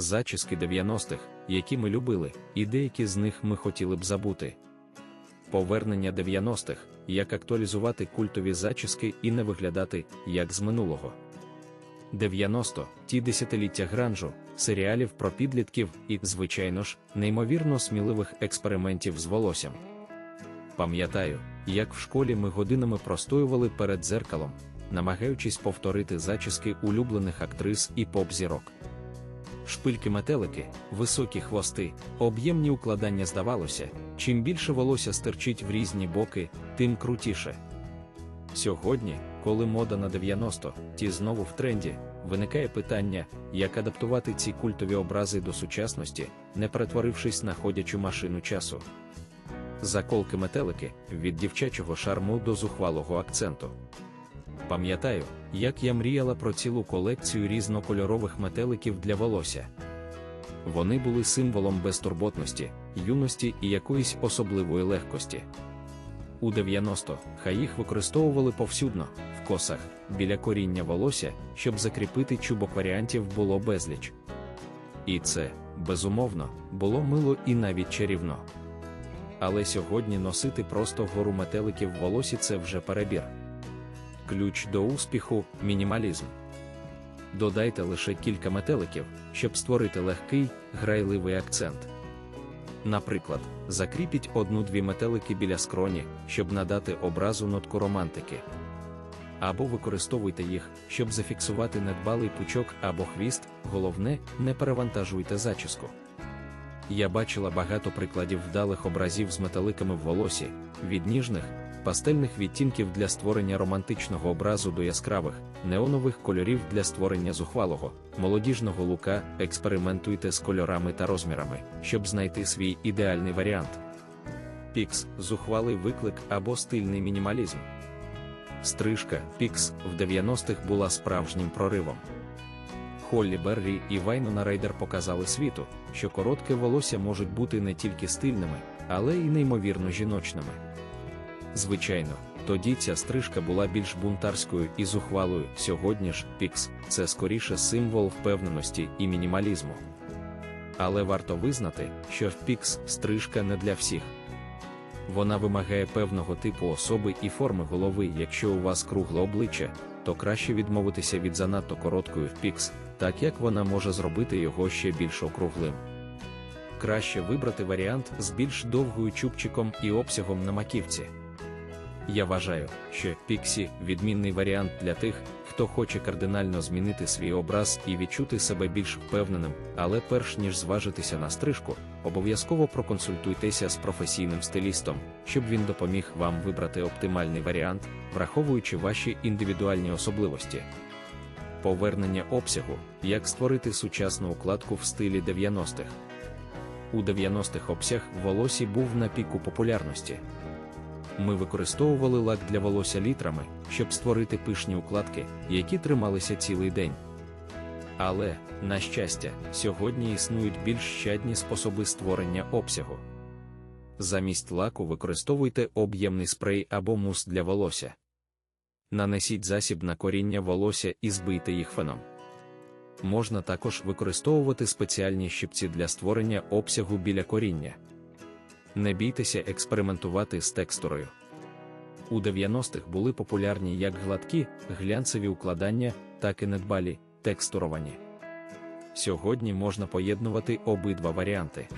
зачіски 90-х, які ми любили, і деякі з них ми хотіли б забути. Повернення 90-х, як актуалізувати культові зачіски і не виглядати як з минулого. 90 ті десятиліття гранжу, серіалів про підлітків і, звичайно ж, неймовірно сміливих експериментів з волоссям. Пам'ятаю, як в школі ми годинами простоювали перед дзеркалом, намагаючись повторити зачіски улюблених актрис і поп-зірок. Шпильки метелики, високі хвости, об'ємні укладання здавалося, чим більше волосся стирчить в різні боки, тим крутіше. Сьогодні, коли мода на 90 ті знову в тренді, виникає питання, як адаптувати ці культові образи до сучасності, не перетворившись на ходячу машину часу. Заколки метелики від дівчачого шарму до зухвалого акценту. Пам'ятаю, як я мріяла про цілу колекцію різнокольорових метеликів для волосся. Вони були символом безтурботності, юності і якоїсь особливої легкості. У 90 хай їх використовували повсюдно, в косах, біля коріння волосся, щоб закріпити чубок варіантів було безліч. І це, безумовно, було мило і навіть чарівно. Але сьогодні носити просто гору метеликів в волосі це вже перебір. Ключ до успіху мінімалізм. Додайте лише кілька метеликів, щоб створити легкий, грайливий акцент. Наприклад, закріпіть одну-дві метелики біля скроні, щоб надати образу нотку романтики. Або використовуйте їх, щоб зафіксувати недбалий пучок або хвіст, головне, не перевантажуйте зачіску. Я бачила багато прикладів вдалих образів з металиками в волосі, від ніжних, пастельних відтінків для створення романтичного образу до яскравих, неонових кольорів для створення зухвалого, молодіжного лука, експериментуйте з кольорами та розмірами, щоб знайти свій ідеальний варіант. Пікс зухвалий виклик або стильний мінімалізм. Стрижка Пікс в 90-х була справжнім проривом. Холлі Беррі і Вайнона Райдер показали світу, що коротке волосся можуть бути не тільки стильними, але й неймовірно жіночними. Звичайно, тоді ця стрижка була більш бунтарською і зухвалою. Сьогодні ж пікс це скоріше символ впевненості і мінімалізму. Але варто визнати, що в пікс стрижка не для всіх. Вона вимагає певного типу особи і форми голови. Якщо у вас кругле обличчя, то краще відмовитися від занадто короткої в пікс, так як вона може зробити його ще більш округлим. Краще вибрати варіант з більш довгою чубчиком і обсягом на маківці. Я вважаю, що Піксі відмінний варіант для тих, хто хоче кардинально змінити свій образ і відчути себе більш впевненим, але перш ніж зважитися на стрижку, обов'язково проконсультуйтеся з професійним стилістом, щоб він допоміг вам вибрати оптимальний варіант, враховуючи ваші індивідуальні особливості. Повернення обсягу, як створити сучасну укладку в стилі 90-х. У 90-х обсяг волосі був на піку популярності. Ми використовували лак для волосся літрами, щоб створити пишні укладки, які трималися цілий день. Але, на щастя, сьогодні існують більш щадні способи створення обсягу. Замість лаку використовуйте об'ємний спрей або мус для волосся. Нанесіть засіб на коріння волосся і збийте їх феном. Можна також використовувати спеціальні щипці для створення обсягу біля коріння. Не бійтеся експериментувати з текстурою. У 90-х були популярні як гладкі, глянцеві укладання, так і недбалі, текстуровані. Сьогодні можна поєднувати обидва варіанти.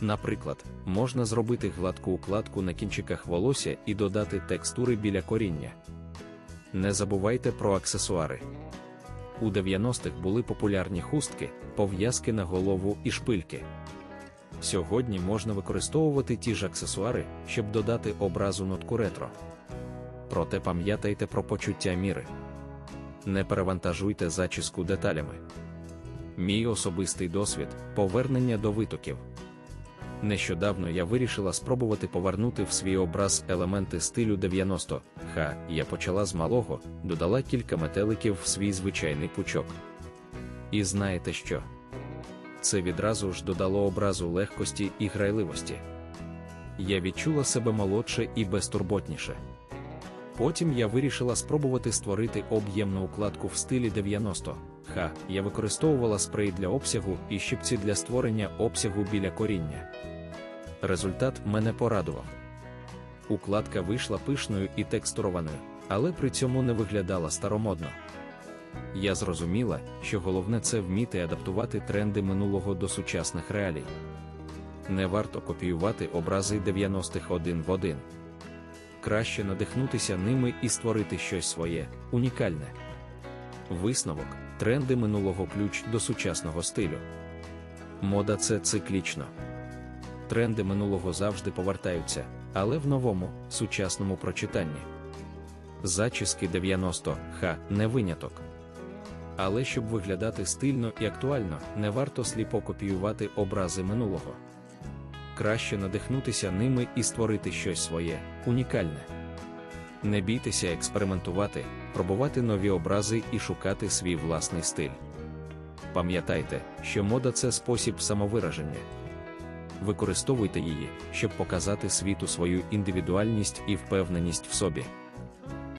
Наприклад, можна зробити гладку укладку на кінчиках волосся і додати текстури біля коріння. Не забувайте про аксесуари. У 90-х були популярні хустки, пов'язки на голову і шпильки. Сьогодні можна використовувати ті ж аксесуари, щоб додати образу нотку ретро. Проте пам'ятайте про почуття міри. Не перевантажуйте зачіску деталями. Мій особистий досвід повернення до витоків. Нещодавно я вирішила спробувати повернути в свій образ елементи стилю 90 ха я почала з малого, додала кілька метеликів в свій звичайний пучок. І знаєте що? Це відразу ж додало образу легкості і грайливості. Я відчула себе молодше і безтурботніше. Потім я вирішила спробувати створити об'ємну укладку в стилі 90 ха, я використовувала спрей для обсягу і щипці для створення обсягу біля коріння. Результат мене порадував. Укладка вийшла пишною і текстурованою, але при цьому не виглядала старомодно. Я зрозуміла, що головне це вміти адаптувати тренди минулого до сучасних реалій. Не варто копіювати образи 90-х один в один. Краще надихнутися ними і створити щось своє, унікальне. Висновок тренди минулого ключ до сучасного стилю. Мода це циклічно. Тренди минулого завжди повертаються, але в новому, сучасному прочитанні. Зачіски 90 ха не виняток. Але щоб виглядати стильно і актуально, не варто сліпо копіювати образи минулого. Краще надихнутися ними і створити щось своє, унікальне. Не бійтеся експериментувати, пробувати нові образи і шукати свій власний стиль. Пам'ятайте, що мода це спосіб самовираження. Використовуйте її, щоб показати світу свою індивідуальність і впевненість в собі.